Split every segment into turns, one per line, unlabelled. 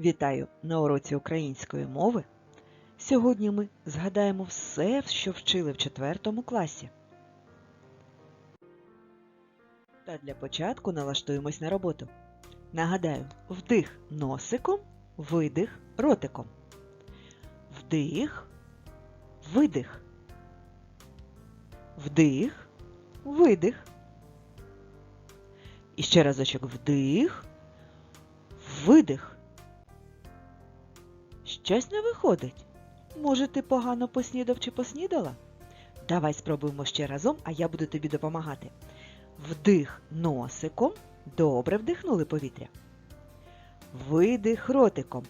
Вітаю на уроці української мови. Сьогодні ми згадаємо все, що вчили в 4 класі. Та для початку налаштуємось на роботу. Нагадаю, вдих носиком, видих ротиком. Вдих, видих. Вдих, видих. І ще разочок вдих, видих. Щось не виходить. Може, ти погано поснідав чи поснідала? Давай спробуємо ще разом, а я буду тобі допомагати. Вдих носиком. Добре вдихнули повітря. Видих ротиком.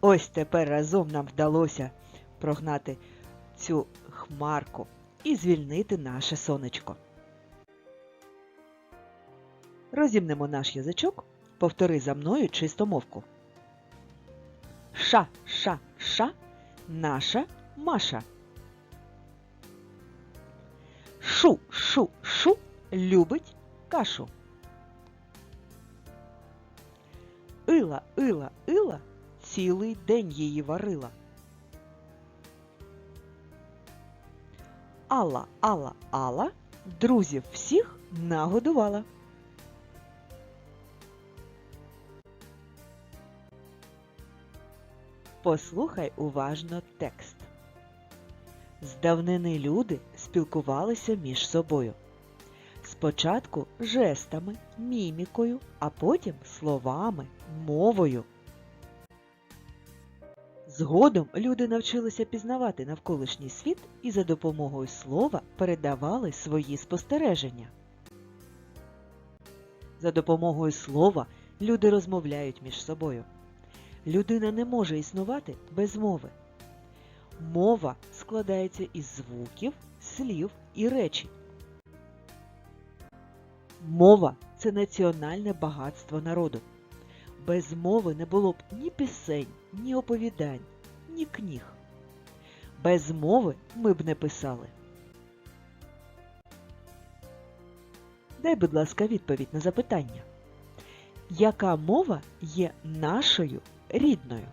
Ось тепер разом нам вдалося прогнати цю хмарку і звільнити наше сонечко. Розімнемо наш язичок. Повтори за мною чистомовку. Ша, ша, ша, наша Маша. Шу, шу, шу, любить кашу. Ила, ила, ила, цілий день її варила. Алла, Алла, Алла, друзів всіх нагодувала. Послухай уважно текст. З давнини люди спілкувалися між собою. Спочатку жестами, мімікою, а потім словами, мовою. Згодом люди навчилися пізнавати навколишній світ і за допомогою слова передавали свої спостереження. За допомогою слова люди розмовляють між собою. Людина не може існувати без мови. Мова складається із звуків, слів і речень. Мова це національне багатство народу. Без мови не було б ні пісень, ні оповідань, ні книг. Без мови ми б не писали. Дай, будь ласка, відповідь на запитання. Яка мова є нашою рідною?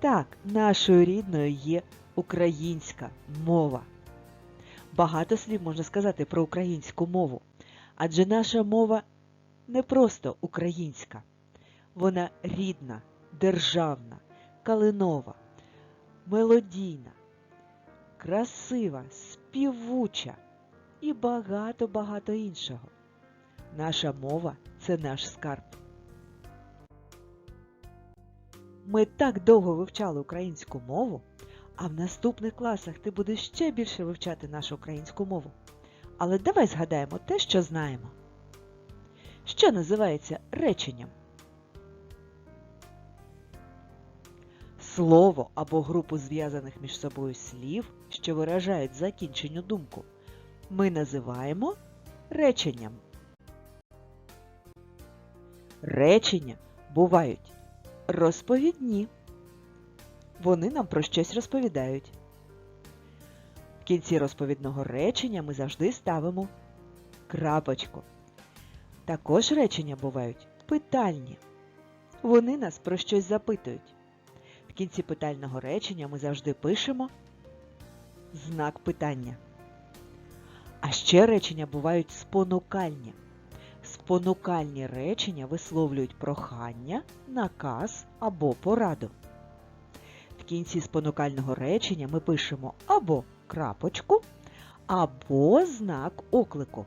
Так, нашою рідною є українська мова. Багато слів можна сказати про українську мову, адже наша мова не просто українська, вона рідна, державна, калинова, мелодійна, красива, співуча і багато-багато іншого. Наша мова це наш скарб. Ми так довго вивчали українську мову, а в наступних класах ти будеш ще більше вивчати нашу українську мову. Але давай згадаємо те, що знаємо. Що називається реченням? Слово або групу зв'язаних між собою слів, що виражають закінченню думку, ми називаємо реченням. Речення бувають розповідні. Вони нам про щось розповідають. В кінці розповідного речення ми завжди ставимо крапочку. Також речення бувають питальні. Вони нас про щось запитують. В кінці питального речення ми завжди пишемо знак питання. А ще речення бувають спонукальні. Спонукальні речення висловлюють прохання, наказ або пораду. В кінці спонукального речення ми пишемо або крапочку, або знак оклику.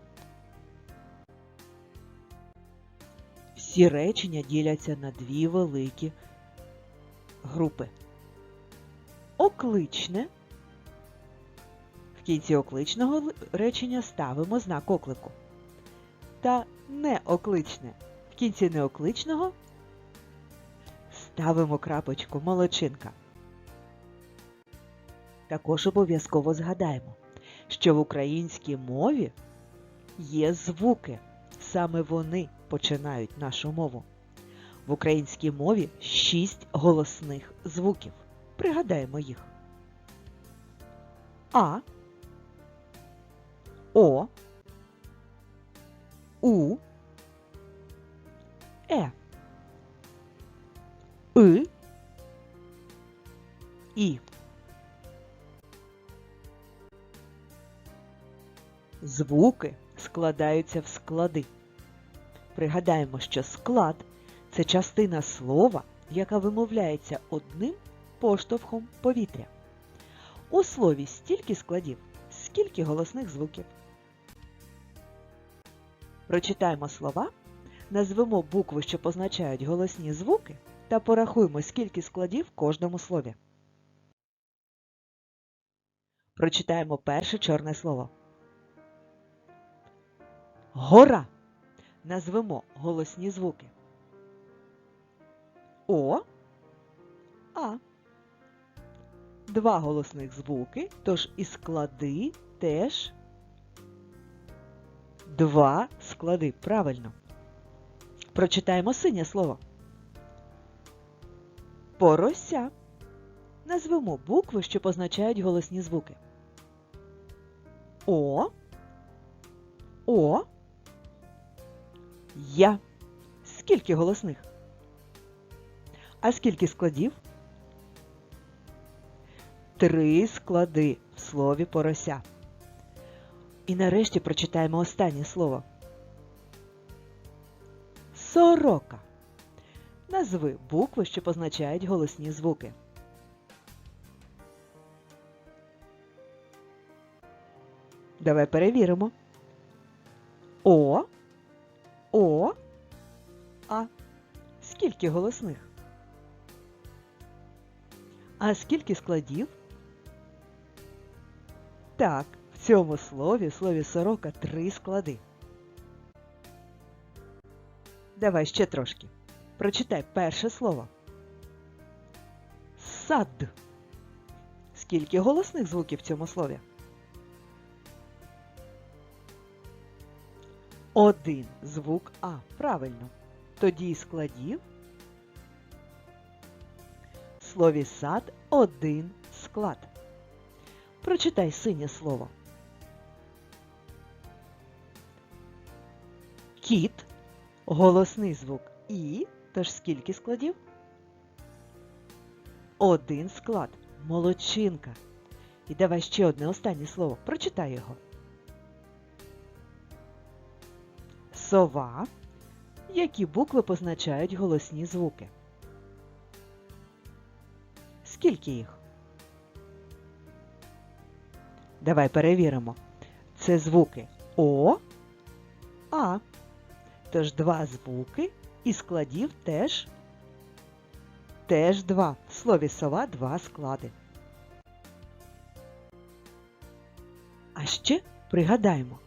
Всі речення діляться на дві великі групи. Окличне. В кінці окличного речення ставимо знак оклику. Та неокличне. В кінці неокличного ставимо крапочку молодчинка. Також обов'язково згадаємо, що в українській мові є звуки. Саме вони починають нашу мову. В українській мові шість голосних звуків. Пригадаємо їх. А, О, У, Е, И, І. Звуки складаються в склади. Пригадаємо, що склад це частина слова, яка вимовляється одним поштовхом повітря. У слові стільки складів, скільки голосних звуків. Прочитаємо слова, назвемо букви, що позначають голосні звуки, та порахуємо, скільки складів в кожному слові. Прочитаємо перше чорне слово. Гора. Назвемо голосні звуки. О, А. Два голосних звуки, тож і склади теж два склади. Правильно. Прочитаємо синє слово. Порося. Назвемо букви, що позначають голосні звуки. О. О. Я. Скільки голосних? А скільки складів? Три склади в слові порося. І нарешті прочитаємо останнє слово. Сорока. Назви букви, що позначають голосні звуки. Давай перевіримо. О. О. А. Скільки голосних? А скільки складів? Так, в цьому слові, в слові сорока, три склади. Давай ще трошки. Прочитай перше слово. Сад. Скільки голосних звуків в цьому слові? Один звук А. Правильно. Тоді складів. В слові сад один склад. Прочитай синє слово. Кіт. Голосний звук І. Тож скільки складів? Один склад. Молодчинка. І давай ще одне останнє слово. Прочитай його. Сова. Які букви позначають голосні звуки? Скільки їх? Давай перевіримо. Це звуки О, А. Тож два звуки і складів теж теж два. В слові сова два склади. А ще пригадаємо,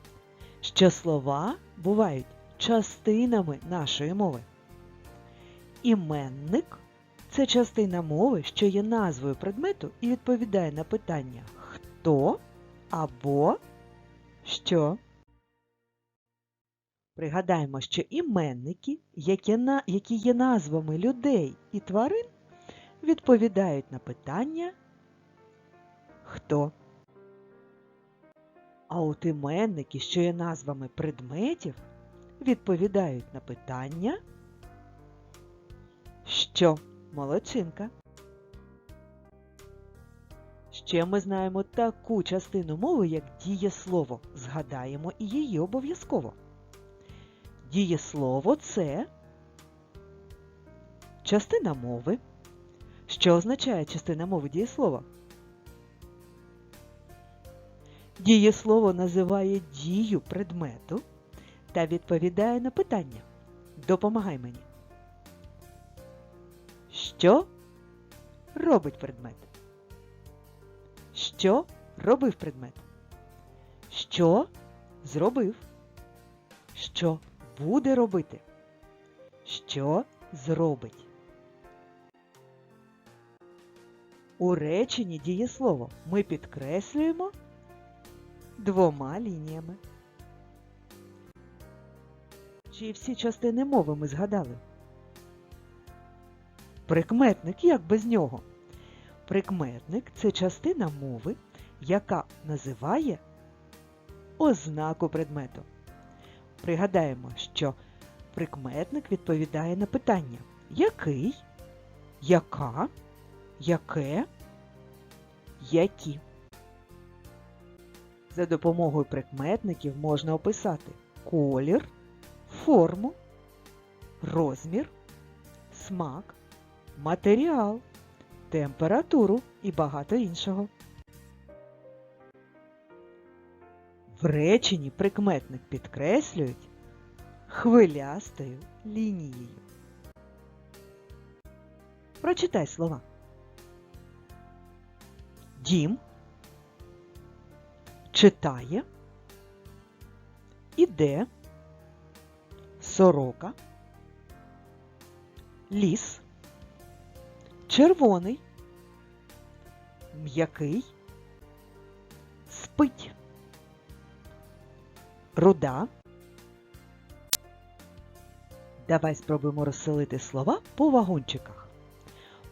що слова бувають частинами нашої мови. Іменник це частина мови, що є назвою предмету і відповідає на питання хто або що. Пригадаємо, що іменники, які, є назвами людей і тварин, відповідають на питання хто. А от іменники, що є назвами предметів, відповідають на питання що молодчинка. Ще ми знаємо таку частину мови, як дієслово. Згадаємо і її обов'язково. Дієслово це частина мови. Що означає частина мови дієслова? Дієслово називає дію предмету та відповідає на питання. Допомагай мені. Що робить предмет? Що робив предмет? Що зробив? Що буде робити? Що зробить? У реченні дієслово ми підкреслюємо двома лініями. Чи всі частини мови ми згадали? Прикметник як без нього? Прикметник це частина мови, яка називає ознаку предмету. Пригадаємо, що прикметник відповідає на питання який, яка, яке, які. За допомогою прикметників можна описати колір, форму, розмір, смак, матеріал, температуру і багато іншого. В реченні прикметник підкреслюють хвилястою лінією. Прочитай слова. Дім читає, іде, сорока, ліс, червоний, м'який, спить, руда. Давай спробуємо розселити слова по вагончиках.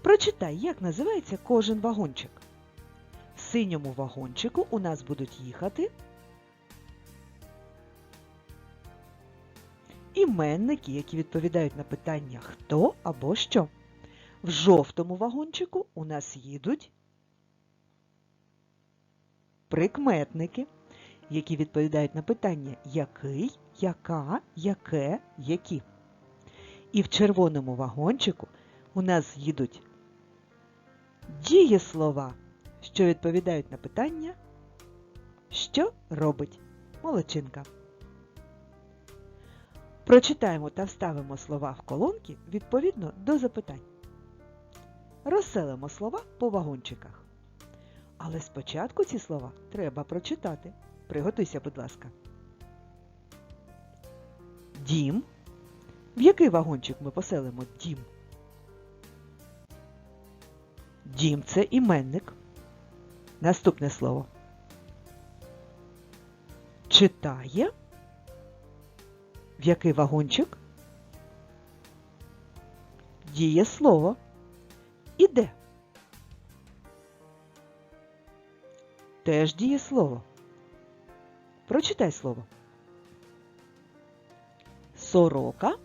Прочитай, як називається кожен вагончик. В синьому вагончику у нас будуть їхати іменники, які відповідають на питання хто або що. В жовтому вагончику у нас їдуть прикметники, які відповідають на питання який, яка, яке, які. І в червоному вагончику у нас їдуть дієслова, що відповідають на питання, що робить молодчинка. Прочитаємо та вставимо слова в колонки відповідно до запитань. Розселимо слова по вагончиках. Але спочатку ці слова треба прочитати. Приготуйся, будь ласка. Дім. В який вагончик ми поселимо дім? Дім це іменник. Наступне слово. Читає. В який вагончик? Діє слово. Іде. Теж діє слово. Прочитай слово. Сорока.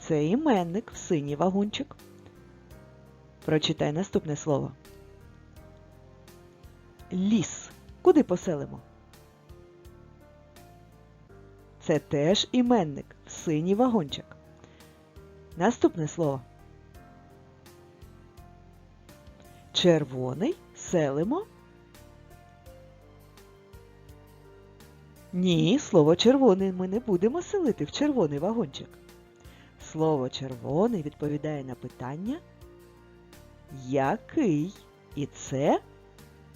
Це іменник в синій вагончик. Прочитай наступне слово. Ліс. Куди поселимо? Це теж іменник в синій вагончик. Наступне слово. Червоний селимо. Ні, слово червоний ми не будемо селити в червоний вагончик. Слово червоний відповідає на питання який? І це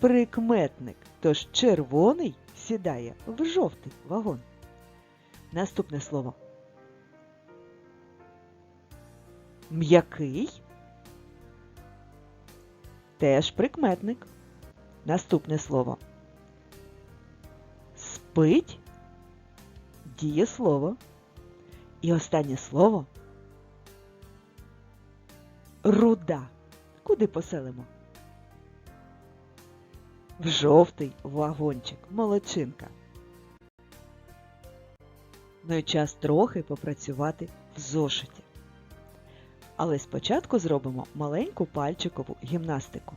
прикметник. Тож червоний сідає в жовтий вагон. Наступне слово. М'який. Теж прикметник. Наступне слово. Спить. Дієслово. І останнє слово. Руда. Куди поселимо? В жовтий вагончик. Молодчинка. Ну і час трохи попрацювати в зошиті. Але спочатку зробимо маленьку пальчикову гімнастику.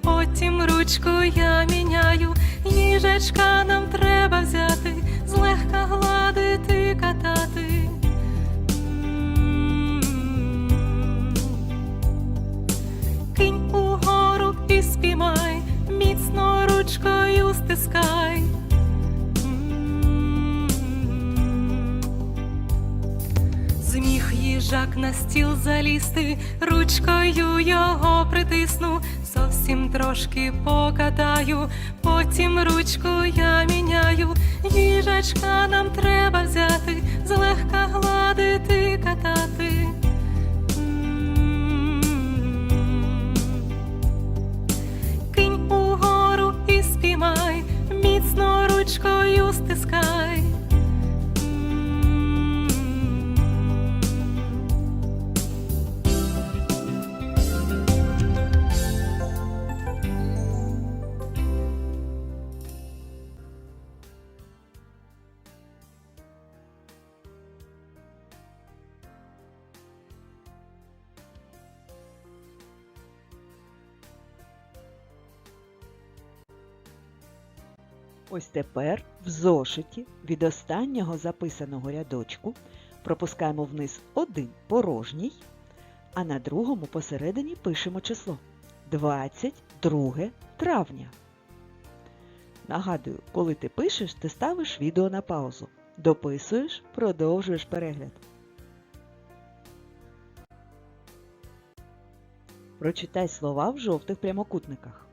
потім ручку я міняю, їжачка нам треба взяти, злегка гладити, катати. Кинь угору і спіймай, міцно ручкою стискай. Зміг їжак на стіл залізти, ручкою його трошки покатаю, потім ручку я міняю. Їжачка нам треба взяти, злегка гладити,
Ось тепер в зошиті від останнього записаного рядочку пропускаємо вниз один порожній, а на другому посередині пишемо число 22 травня. Нагадую, коли ти пишеш, ти ставиш відео на паузу. Дописуєш, продовжуєш перегляд. Прочитай слова в жовтих прямокутниках.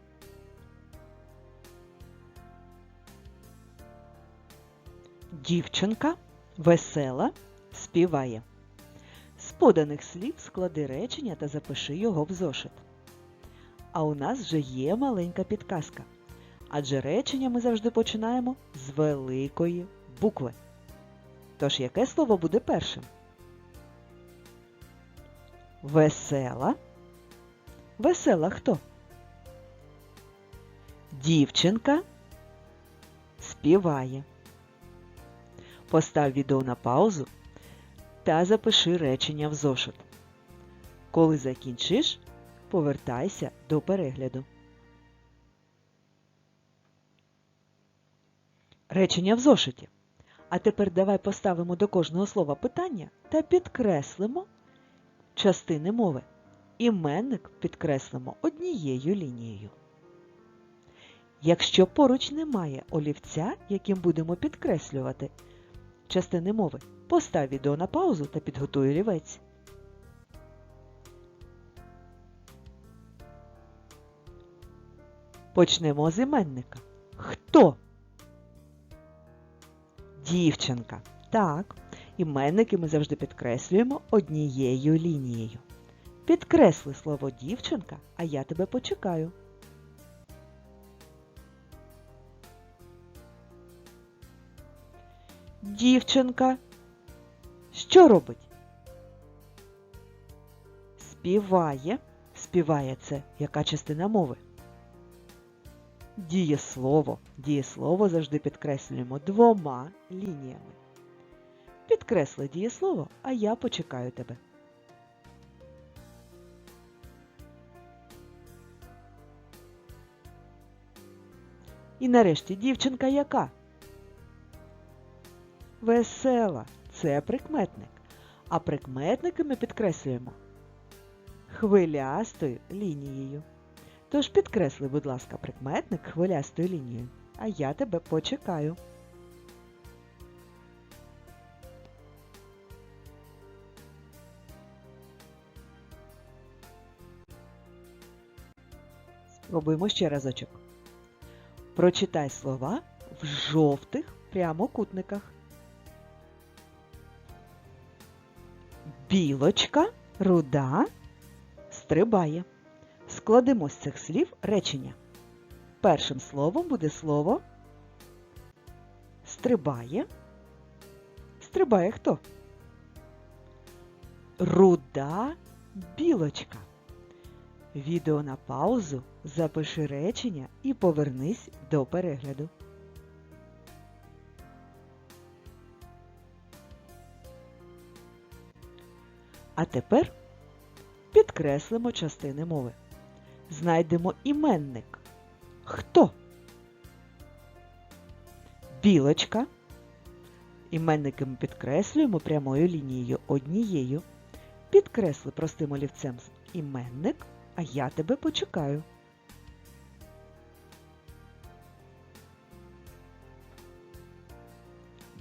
Дівчинка весела співає. З поданих слів склади речення та запиши його в зошит. А у нас вже є маленька підказка. Адже речення ми завжди починаємо з великої букви. Тож яке слово буде першим? Весела. Весела хто? Дівчинка співає. Постав відео на паузу та запиши речення в зошит. Коли закінчиш, повертайся до перегляду. Речення в зошиті. А тепер давай поставимо до кожного слова питання та підкреслимо частини мови. Іменник підкреслимо однією лінією. Якщо поруч немає олівця, яким будемо підкреслювати частини мови, постав відео на паузу та підготуй олівець. Почнемо з іменника. Хто? Дівчинка. Так, іменники ми завжди підкреслюємо однією лінією. Підкресли слово дівчинка, а я тебе почекаю. Дівчинка. Що робить? Співає. Співає це яка частина мови? Дієслово. Дієслово завжди підкреслюємо двома лініями. Підкресли дієслово, а я почекаю тебе. І нарешті дівчинка яка? Весела це прикметник. А прикметники ми підкреслюємо хвилястою лінією. Тож підкресли, будь ласка, прикметник хвилястою лінією, а я тебе почекаю. Спробуємо ще разочок. Прочитай слова в жовтих прямокутниках. Білочка, руда, стрибає. Складемо з цих слів речення. Першим словом буде слово стрибає. Стрибає хто? Руда білочка. Відео на паузу, запиши речення і повернись до перегляду. А тепер підкреслимо частини мови. Знайдемо іменник. Хто? Білочка. Іменники ми підкреслюємо прямою лінією однією. Підкресли простим олівцем іменник, а я тебе почекаю.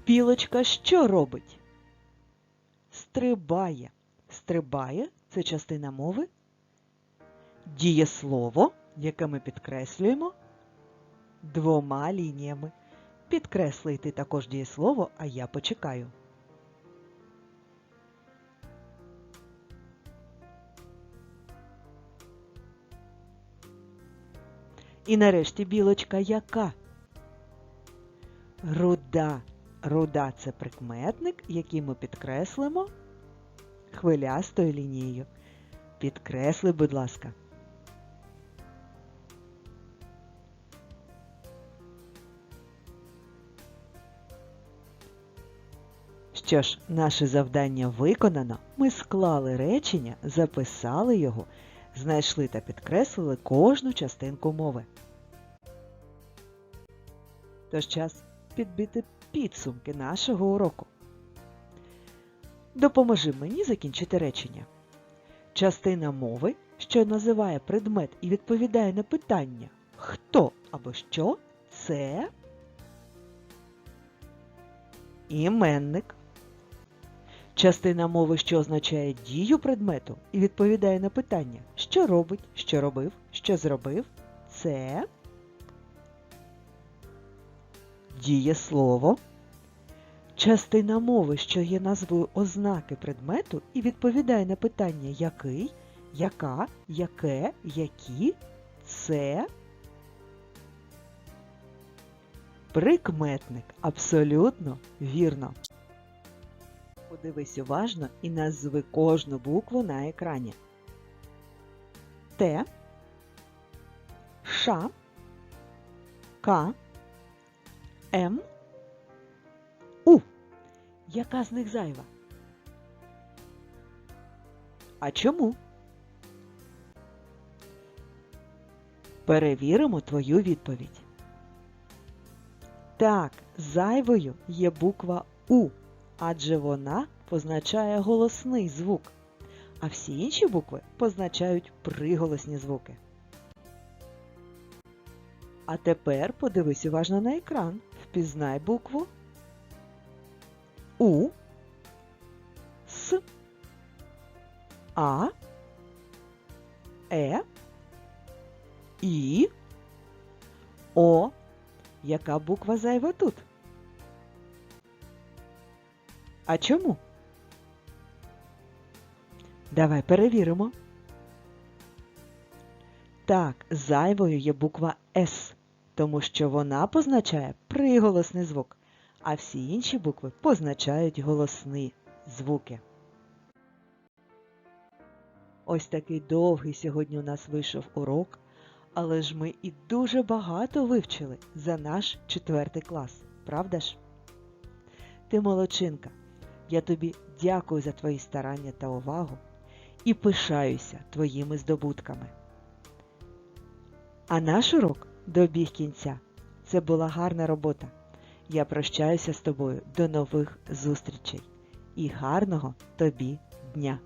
Білочка що робить? Стрибає. Стрибає це частина мови. Дієслово, яке ми підкреслюємо двома лініями. Підкреслий ти також дієслово, а я почекаю. І нарешті білочка яка? Руда. Руда це прикметник, який ми підкреслимо хвилястою лінією. Підкресли, будь ласка. Що ж, наше завдання виконано. Ми склали речення, записали його, знайшли та підкреслили кожну частинку мови. Тож час підбити підсумки нашого уроку. Допоможи мені закінчити речення. Частина мови, що називає предмет і відповідає на питання хто або що, це іменник. Частина мови, що означає дію предмету і відповідає на питання, що робить, що робив, що зробив, це дієслово. Частина мови, що є назвою ознаки предмету і відповідає на питання який, яка, яке, які, це прикметник. Абсолютно вірно. Подивись уважно і назви кожну букву на екрані. Т, Ш, К, М. Яка з них зайва? А чому? Перевіримо твою відповідь. Так, зайвою є буква У, адже вона позначає голосний звук, а всі інші букви позначають приголосні звуки. А тепер подивись уважно на екран. Впізнай букву У, С, А, Е, І, О. Яка буква зайва тут? А чому? Давай перевіримо. Так, зайвою є буква С, тому що вона позначає приголосний звук, а всі інші букви позначають голосні звуки. Ось такий довгий сьогодні у нас вийшов урок, але ж ми і дуже багато вивчили за наш четвертий клас, правда ж? Ти молодчинка. Я тобі дякую за твої старання та увагу і пишаюся твоїми здобутками. А наш урок добіг кінця. Це була гарна робота. Я прощаюся з тобою до нових зустрічей і гарного тобі дня!